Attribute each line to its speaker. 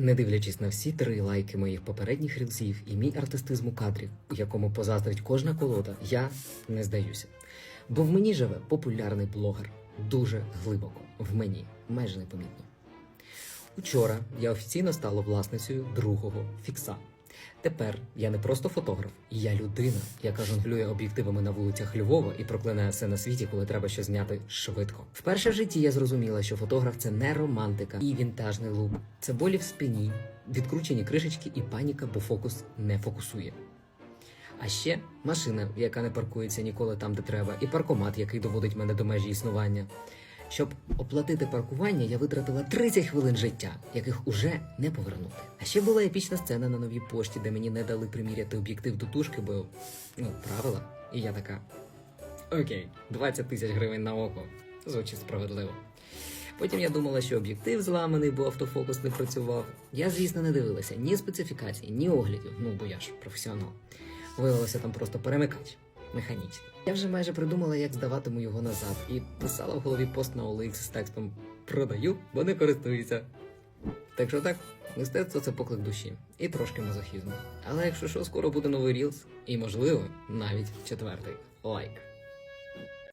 Speaker 1: Не дивлячись на всі три лайки моїх попередніх рілзів і мій артистизм у кадрі, у якому позаздрить кожна колода, я не здаюся. Бо в мені живе популярний блогер дуже глибоко, в мені, майже непомітно. Учора я офіційно стала власницею другого фікса. Тепер я не просто фотограф, я людина, яка жонглює об'єктивами на вулицях Львова і проклинає все на світі, коли треба щось зняти швидко. Вперше в житті я зрозуміла, що фотограф це не романтика і вінтажний лук. Це болі в спині, відкручені кришечки і паніка, бо фокус не фокусує. А ще машина, яка не паркується ніколи там, де треба, і паркомат, який доводить мене до межі існування. Щоб оплатити паркування, я витратила 30 хвилин життя, яких уже не повернути. А ще була епічна сцена на новій пошті, де мені не дали приміряти об'єктив до тушки, бо ну, правила. І я така: Окей, 20 тисяч гривень на око. Звучить справедливо. Потім я думала, що об'єктив зламаний, бо автофокус не працював. Я, звісно, не дивилася ні специфікацій, ні оглядів. Ну, бо я ж професіонал. Виявилося там просто перемикач механічний. Я вже майже придумала, як здаватиму його назад, і писала в голові пост на OLX з текстом Продаю, бо не користуюся. Так що так, мистецтво це поклик душі і трошки мазохізму. Але якщо що, скоро буде новий рілс, і можливо, навіть четвертий лайк.